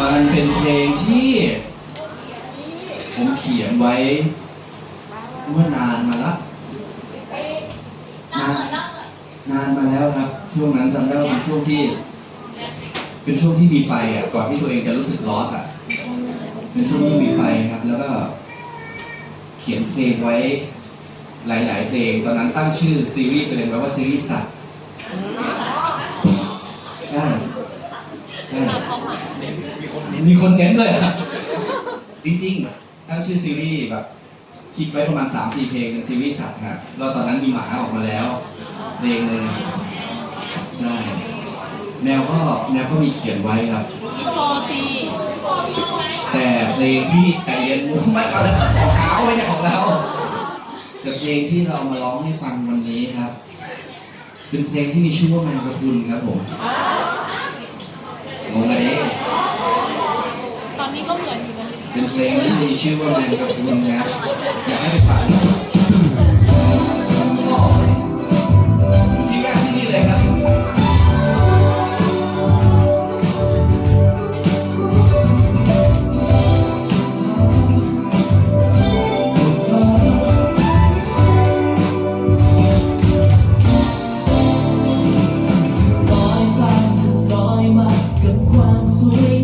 มันเป็นเพลงที่ ผมเขียนไว้ เมื่อนานมาแล้วนานนานมาแล้วครับ ช่วงนั้นจำได้ว่าเป็นช่วงที่ เป็นช่วงที่มีไฟอะก่อนที่ตัวเองจะรู้สึกลอสอะเป็นช่วงที่มีไฟครับ แล้วก็เขียนเพลงไว้หลาย ๆ เพลง ตอนนั้นตั้งชื่อซีรีส์ตัวเองไว้ว่าซีรีส์สัตว์ใช่ใช่ มีคนเน้นด้วยอะจริงๆ ตั้งชื่อซีรีส์แบบคิดไว้ประมาณ 3-4 เพลงเป็นซีรีส์สัตว์ครับแล้วตอนนั้นมีหมาออกมาแล้วเพลงหนึ่งใช่แมวก็แมวก็มีเขียนไว้ครับพอตีแต่เพลงที่แต่เย็นไม่เอาแล้วของเขาไม่ใช่ของเราแต่เพลงที่เรามาร้องให้ฟังวันนี้ครับ เป็นเพลงที่มีชื่อว่าแมงกะพรุนครับผมงงไหมต อนนี้ก็เหมือนอยู่นะเป็นเพลงที่มีชื่อว่าแมงกะพรุนนะครับอยากให้ไปฟังที่แรกที่นี่เลยครับกับความสวย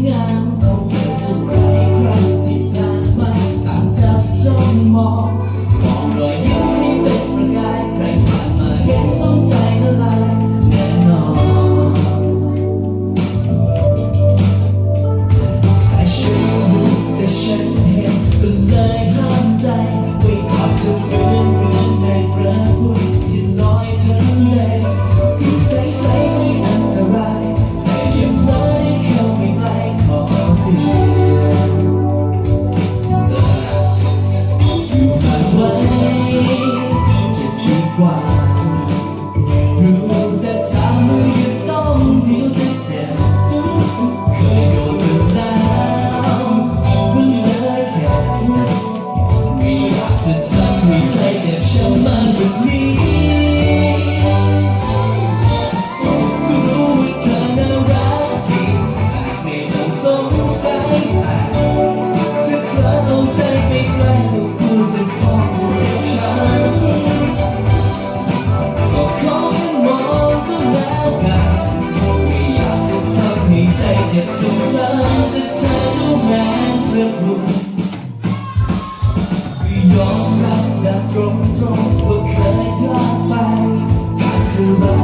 ยากจะทำให้ใจเจ็บซ้ำๆจะเธอเท่านั้นเพื่อพูดก็ยอมรับแบบตรงๆว่าเคยพลาดไปการจะรักรั